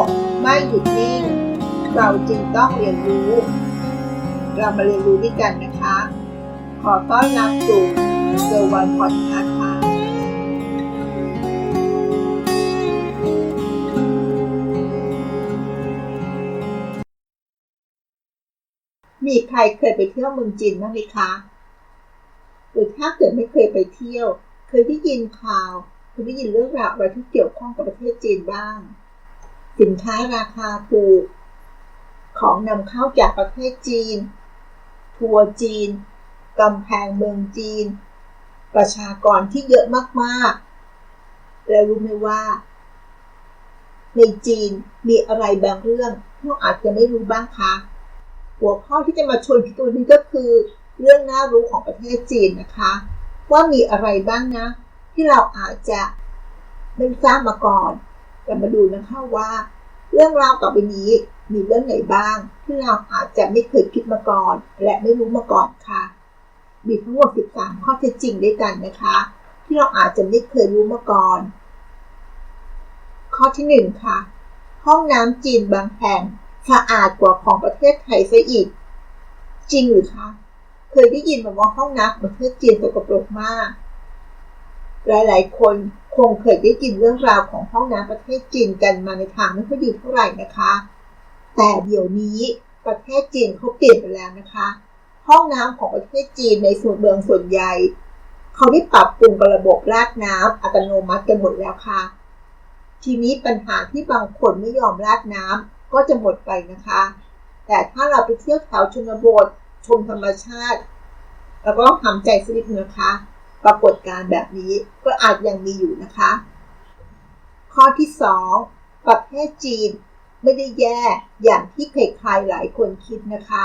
กไม่หยุดนิ่ง เราจึงต้องเรียนรู้ เรามาเรียนรู้ด้วยกันนะคะ ขอต้อนรับสู่เซอร์วันพอดคาส์ค่ะมีใครเคยไปเที่ยวเมืองจีนบ้างไหมคะ หรือถ้าเกิดไม่เคยไปเที่ยว เคยได้ยินข่าว เคยได้ยินเรื่องราวอะไรที่เกี่ยวข้องกับประเทศจีนบ้าง สินค้าราคาถูก ของนำเข้าจากประเทศจีน ทัวร์จีนกำแพงเมืองจีน ประชากรที่เยอะมากๆ แล้วรู้ไหมว่า ในจีนมีอะไรบางเรื่องที่เราอาจจะไม่รู้บ้างคะ หัวข้อที่จะมาชวนคิดวันนี้ก็คือ เรื่องน่ารู้ของประเทศจีนนะคะ ว่ามีอะไรบ้างนะ ที่เราอาจจะไม่ทราบมาก่อน แต่มาดูนะคะว่า เรื่องราวต่อไปนี้มีเรื่องไหนบ้าง ที่เราอาจจะไม่เคยคิดมาก่อน และไม่รู้มาก่อนค่ะ มีทั้งหมด 13 ข้อเท็จจริงด้วยกันนะคะ ที่เราอาจจะไม่เคยรู้มาก่อน ข้อที่ 1 ค่ะ ห้องน้ำจีนบางแห่งสะอาดกว่าของประเทศไทยซะอีก จริงหรือคะเคยได้ยินมาว่าห้องน้ำประเทศจีนสกปรกมาก หลาย ๆ คน คงเคยได้ยินเรื่องราวของห้องน้ำประเทศจีนกันมาในทางไม่ค่อยดีเท่าไหร่นะคะ แต่เดี๋ยวนี้ประเทศจีนเขาเปลี่ยนไปแล้วนะคะ ห้องน้ำของประเทศจีนในส่วนเมืองส่วนใหญ่ เขาได้ปรับปรุงระบบราดน้ำอัตโนมัติกันหมดแล้วค่ะ ทีนี้ปัญหาที่บางคนไม่ยอมราดน้ำก็จะหมดไปนะคะ แต่ถ้าเราไปเที่ยวแถวชนบทชมธรรมชาติ แล้วก็ทำใจสักนิดนะคะ ปรากฏการ์แบบนี้ก็อาจยังมีอยู่นะคะ ข้อที่ 2 ประเทศจีนไม่ได้แย่อย่างที่ใครๆหลายคนคิดนะคะ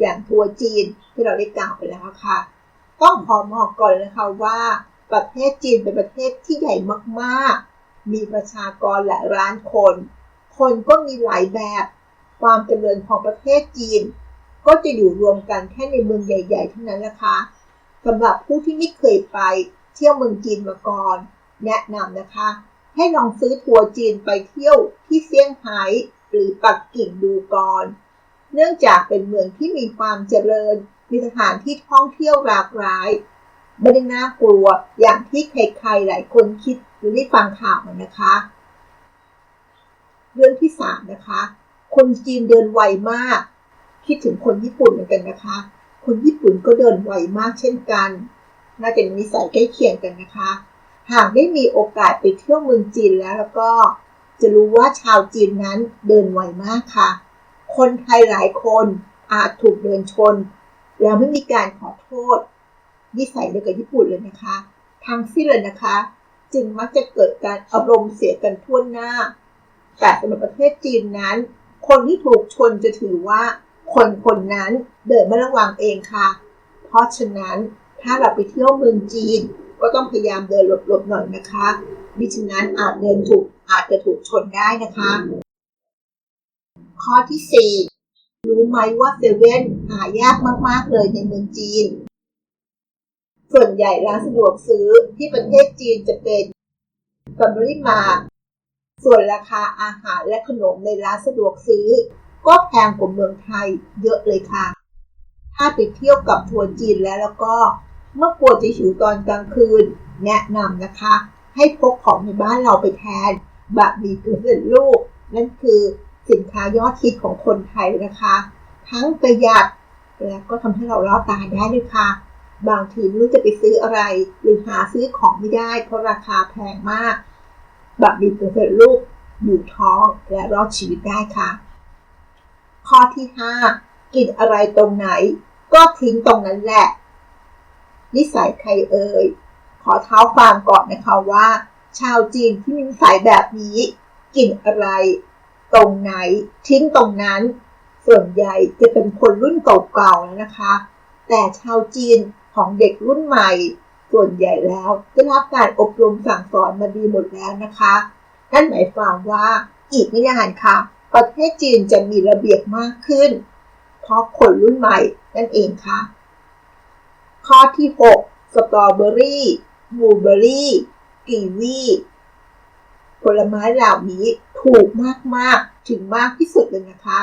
อย่างทัวร์จีนที่เราได้กล่าวไปแล้วค่ะ ต้องขอบอกก่อนนะคะว่า ประเทศจีนเป็นประเทศที่ใหญ่มากๆ มีประชากรหลายล้านคน คนก็มีหลายแบบ ความเจริญของประเทศจีน ก็จะอยู่รวมกันแค่ในเมืองใหญ่ ๆ เท่านั้นนะคะ สำหรับผู้ที่ไม่เคยไปเที่ยวเมืองจีนมาก่อน แนะนำนะคะ ให้ลองซื้อทัวร์จีนไปเที่ยวที่เซี่ยงไฮ้หรือปักกิ่งดูก่อน เนื่องจากเป็นเมืองที่มีความเจริญ มีสถานที่ท่องเที่ยวหลากหลายไม่ได้น่ากลัวอย่างที่ใครๆหลายคนคิดหรือได้ฟังข่าวมานะคะ เรื่องที่สามนะคะ คนจีนเดินไวมาก คิดถึงคนญี่ปุ่นเหมือนกันนะคะ คนญี่ปุ่นก็เดินไวมากเช่นกัน น่าจะมีนิสัยใกล้เคียงกันนะคะ หากได้มีโอกาสไปเที่ยวเมืองจีนแล้วแล้วก็จะรู้ว่าชาวจีนนั้นเดินไวมากค่ะ คนไทยหลายคนอาจถูกเดินชน แล้วไม่มีการขอโทษ นิสัยเดียวกับญี่ปุ่นเลยนะคะ ทั้งสิ้นเลยนะคะ จึงมักจะเกิดการอารมณ์เสียกันทั่วหน้า แต่สำหรับประเทศจีนนั้น คนที่ถูกชนจะถือว่าคนคนนั้น เดินไม่ระวังเองค่ะ เพราะฉะนั้นถ้าเราไปเที่ยวเมืองจีน ก็ต้องพยายามเดินหลบๆหน่อยนะคะมิฉะนั้นอาจเดินถูกอาจจะถูกชนได้นะคะ ข้อที่ 4 รู้ไหมว่าเซเว่นหายากมาก ๆ เลยในเมืองจีน ส่วนใหญ่ร้านสะดวกซื้อที่ประเทศจีนจะเป็นฟัมบริมาส่วนราคาอาหารและขนมในร้านสะดวกซื้อ ก็แพงกว่าเมืองไทยเยอะเลยค่ะ ถ้าไปเที่ยวกับทัวร์จีนแล้วแล้วก็เมื่อกลัวจะหิวตอนกลางคืน แนะนำนะคะ ให้พกของในบ้านเราไปแทนบะหมี่กึ่งสำเร็จรูปนั่นคือสินค้ายอดฮิตของคนไทยนะคะ ทั้งประหยัดและก็ทำให้เรารอตาได้ด้วยค่ะ บางทีไม่รู้จะไปซื้ออะไร หรือหาซื้อของไม่ได้ เพราะราคาแพงมากบะหมี่กึ่งสำเร็จรูปอยู่ท้องและรอดชีวิตได้ค่ะ ข้อที่ 5 กินอะไรตรงไหน ก็ทิ้งตรงนั้นแหละ นิสัยใครเอ่ย ขอเท้าความก่อนนะคะว่า ชาวจีนที่มีนิสัยแบบนี้ กินอะไร ตรงไหน ทิ้งตรงนั้น ส่วนใหญ่จะเป็นคนรุ่นเก่าๆแล้วนะคะ แต่ชาวจีนของเด็กรุ่นใหม่ ส่วนใหญ่แล้วได้รับการอบรมสั่งสอนมาดีหมดแล้วนะคะ นั่นหมายความว่าอีกไม่นานค่ะ ประเทศจีนจะมีระเบียบมากขึ้น เพราะคนรุ่นใหม่นั่นเองค่ะ ข้อที่ 6 สตรอเบอรี่บลูเบอรี่กีวีผลไม้เหล่านี้ถูกมาก ๆ ถึงมากที่สุดเลยนะคะ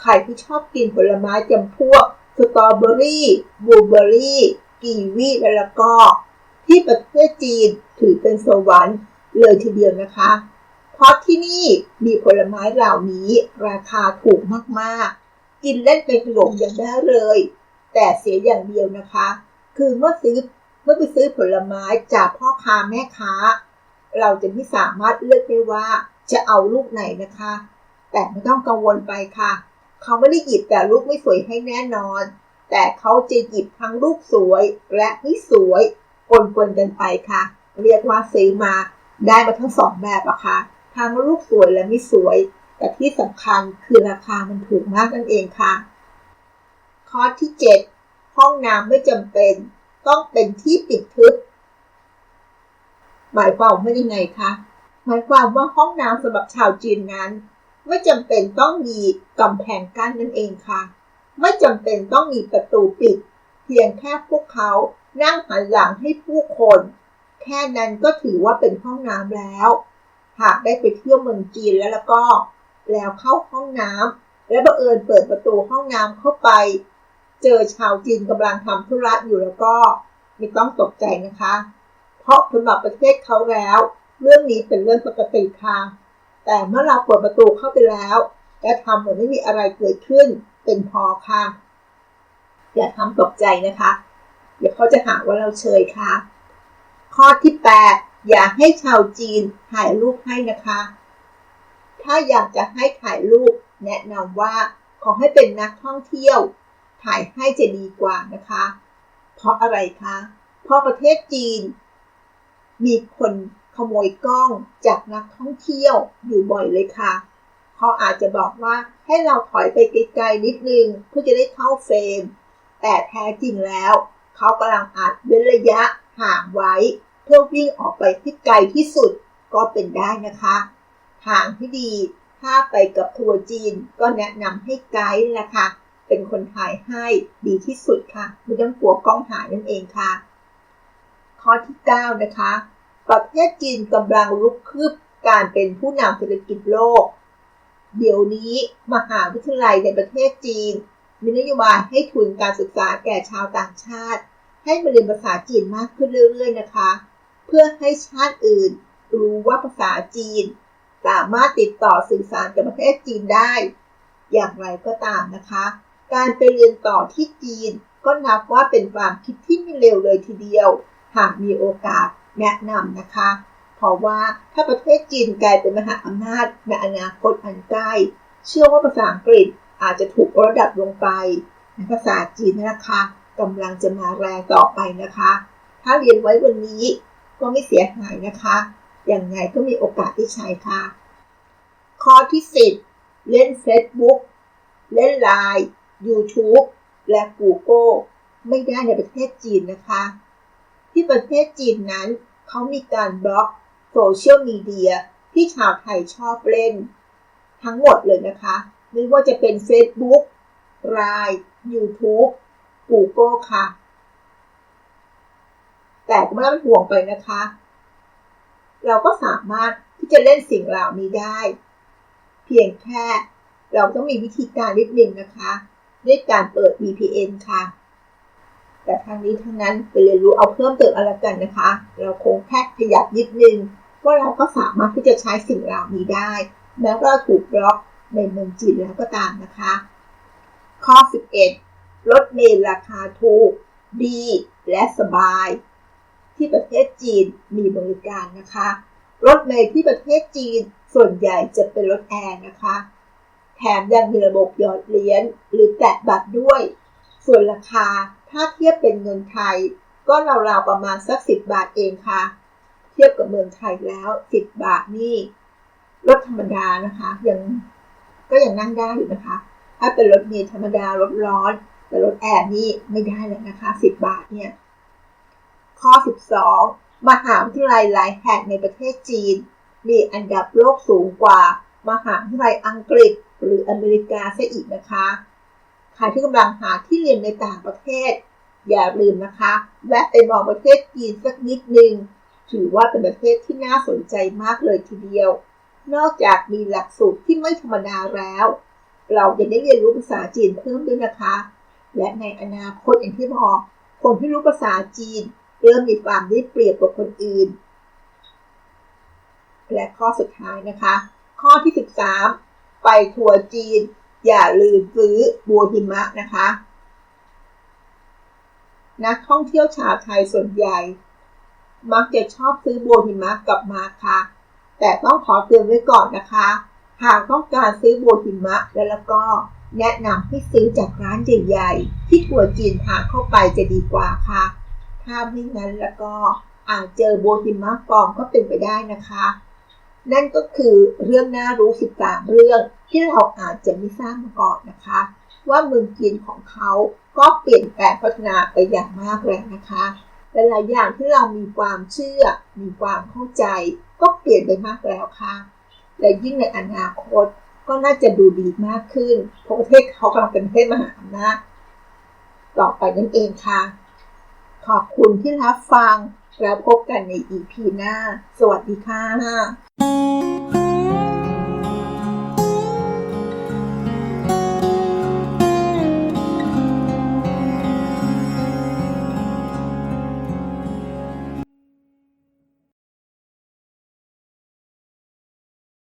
ใครที่ชอบกินผลไม้จำพวกสตรอเบอรี่บลูเบอรี่กีวีและแล้วก็ ที่ประเทศจีนถือเป็นสวรรค์เลยทีเดียวนะคะ เพราะที่นี่มีผลไม้เหล่านี้ราคาถูกมาก ๆ กินเล่นเป็นขนมยังได้เลย แต่เสียอย่างเดียวนะคะ คือเมื่อซื้อเมื่อไปซื้อผลไม้จากพ่อค้าแม่ค้า เราจะไม่สามารถเลือกได้ว่าจะเอาลูกไหนนะคะ แต่ไม่ต้องกังวลไปค่ะ เขาไม่ได้หยิบแต่ลูกไม่สวยให้แน่นอน แต่เขาจะหยิบทั้งลูกสวยและไม่สวยปนๆกันไปค่ะ เรียกว่าซื้อมาได้มาทั้งสองแบบอะค่ะทั้งลูกสวยและไม่สวย แต่ที่สำคัญคือราคามันถูกมากนั่นเองค่ะ ข้อที่ 7 ห้องน้ำไม่จำเป็น ต้องเป็นที่ปิดทึบ หมายความว่ายังไงคะ หมายความว่าห้องน้ำสำหรับชาวจีนนั้น ไม่จำเป็นต้องมีกำแพงกั้นนั่นเองค่ะ ไม่จำเป็นต้องมีประตูปิด เพียงแค่พวกเขานั่งหันหลังให้ผู้คน แค่นั้นก็ถือว่าเป็นห้องน้ำแล้ว หากได้ไปเที่ยวเมืองจีนแล้วแล้วก็ แล้วเข้าห้องน้ำและบังเอิญเปิดประตูห้องน้ำเข้าไป เจอชาวจีนกำลังทำธุระอยู่แล้วก็ไม่ต้องตกใจนะคะ เพราะสำหรับประเทศเขาแล้ว เรื่องนี้เป็นเรื่องปกติค่ะ แต่เมื่อเราเปิดประตูเข้าไปแล้ว และทำเหมือนไม่มีอะไรเกิดขึ้นเป็นพอค่ะ อย่าทำตกใจนะคะ เดี๋ยวเขาจะหาว่าเราเชยค่ะ ข้อที่ 8 อย่าให้ชาวจีนถ่ายรูปให้นะคะ ถ้าอยากจะให้ถ่ายรูป แนะนำว่าขอให้เป็นนักท่องเที่ยว ถ่ายให้จะดีกว่านะคะ เพราะอะไรคะ เพราะประเทศจีน มีคนขโมยกล้องจากนักท่องเที่ยวอยู่บ่อยเลยค่ะเขาอาจจะบอกว่าให้เราถอยไปไกลๆนิดนึงเพื่อจะได้เข้าเฟรม แต่แท้จริงแล้วเขากำลังอัดเว้นระยะห่างไว้ เพื่อวิ่งออกไปที่ไกลที่สุดก็เป็นได้นะคะ ทางที่ดี ถ้าไปกับทัวร์จีนก็แนะนำให้ไกด์นะคะ เป็นคนถ่ายให้ดีที่สุดค่ะ ไม่ต้องกลัวกล้องหายนั่นเองค่ะ ข้อที่ 9 นะคะ ประเทศจีนกำลังลุกคืบการเป็นผู้นำเศรษฐกิจโลก เดี๋ยวนี้มหาวิทยาลัยในประเทศจีน มีนโยบายให้ทุนการศึกษาแก่ชาวต่างชาติ ให้มาเรียนภาษาจีนมากขึ้นเรื่อยๆนะคะ เพื่อให้ชาติอื่น รู้ว่าภาษาจีน สามารถติดต่อสื่อสารกับประเทศจีนได้ อย่างไรก็ตามนะคะ การไปเรียนต่อที่จีน ก็นับว่าเป็นความคิดที่ไม่เร็วเลยทีเดียว หากมีโอกาสแนะนำนะคะ เพราะว่าถ้าประเทศจีนกลายเป็นมหาอำนาจในอนาคตอันใกล้ เชื่อว่าภาษาอังกฤษอาจจะถูกระดับลงไปภาษาจีนนะคะกำลังจะมาแรงต่อไปนะคะ ถ้าเรียนไว้วันนี้ก็ไม่เสียหายนะคะ ย่างไงก็มีโอกาสที่ใช้ค่ะ ข้อที่ 10 เล่น Facebook เล่น Line YouTube และ Google ไม่ได้ในประเทศจีนนะคะ ที่ประเทศจีนนั้นเขามีการบล็อกโซเชียลมีเดียที่ชาวไทยชอบเล่น ทั้งหมดเลยนะคะ ไม่ว่าจะเป็น Facebook Line YouTube Google ค่ะ แต่ก็ไม่ต้องห่วงไปนะคะ เราก็สามารถที่จะเล่นสิ่งเหล่านี้ได้ เพียงแค่เราต้องมีวิธีการนิดนึงนะคะ ด้วยการเปิด VPN ค่ะ แต่ทางนี้ทั้งนั้นไปเรียนรู้เอาเพิ่มเติมอะไรกันนะคะ เราคงแค่ขยับนิดนึงว่าเราก็สามารถที่จะใช้สิ่งเหล่านี้ได้ แม้ว่าถูกบล็อกในเมืองจีนแล้วก็ตามนะคะ ข้อ 11รถเมลราคาถูก ดีและสบาย ที่ประเทศจีนมีบริการนะคะ รถเมล์ที่ประเทศจีนส่วนใหญ่จะเป็นรถแอร์นะคะ แถมยังมีระบบหยอดเหรียญหรือแตะบัตรด้วย ส่วนราคาถ้าเทียบเป็นเงินไทย ก็ราวๆประมาณสัก 10 บาทเองค่ะ เทียบกับเมืองไทยแล้ว 10 บาทนี่รถธรรมดานะคะยังก็ยังนั่งได้อยู่นะคะ ถ้าเป็นรถเมล์ธรรมดา รถร้อน แต่รถแอร์นี่ไม่ได้เลยนะคะ 10 บาทเนี่ย ข้อ 12 มหาวิทยาลัยหลายแห่งในประเทศจีน มีอันดับโลกสูงกว่า มหาวิทยาลัยอังกฤษ หรืออเมริกาซะอีกนะคะใครที่กำลังหาที่เรียนในต่างประเทศ อย่าลืมนะคะ แวะไปมองประเทศจีนสักนิดนึงถือว่าเป็นประเทศที่น่าสนใจมากเลยทีเดียว นอกจากมีหลักสูตรที่ไม่ธรรมดาแล้ว เราจะได้เรียนรู้ภาษาจีนเพิ่มด้วยนะคะ และในอนาคตอย่างที่บอกคนที่รู้ภาษาจีน เริ่มมีความได้เปรียบกว่าคนอื่น และข้อสุดท้ายนะคะ ข้อที่ 13 ไปทัวร์จีน อย่าลืมซื้อบัวหิมะนะคะ นักท่องเที่ยวชาวไทยส่วนใหญ่ มักจะชอบซื้อบัวหิมะกลับมาค่ะ แต่ต้องขอเตือนไว้ก่อนนะคะ หากต้องการซื้อบัวหิมะแล้วแล้วก็แนะนำให้ซื้อจากร้านใหญ่ๆที่ทัวร์จีนพาเข้าไปจะดีกว่าค่ะ ถ้าไม่งั้นแล้วก็อาจเจอโบัวหิมะปลอมก็เป็นไปได้นะคะ นั่นก็คือเรื่องน่ารู้ 13 เรื่องที่เราอาจจะไม่ทราบมาก่อนนะคะ ว่าเมืองจีนของเขาก็เปลี่ยนแปลงพัฒนาไปอย่างมากแล้วนะคะและหลายอย่างที่เรามีความเชื่อ มีความเข้าใจ ก็เปลี่ยนไปมากแล้วค่ะ และยิ่งในอนาคตก็น่าจะดูดีมากขึ้นเพราะประเทศเขากำลังเป็นประเทศมหาอำนาจต่อไปนั่นเองค่ะ ขอบคุณที่รับฟัง แล้วพบกันใน EP หน้า สวัสดีค่ะ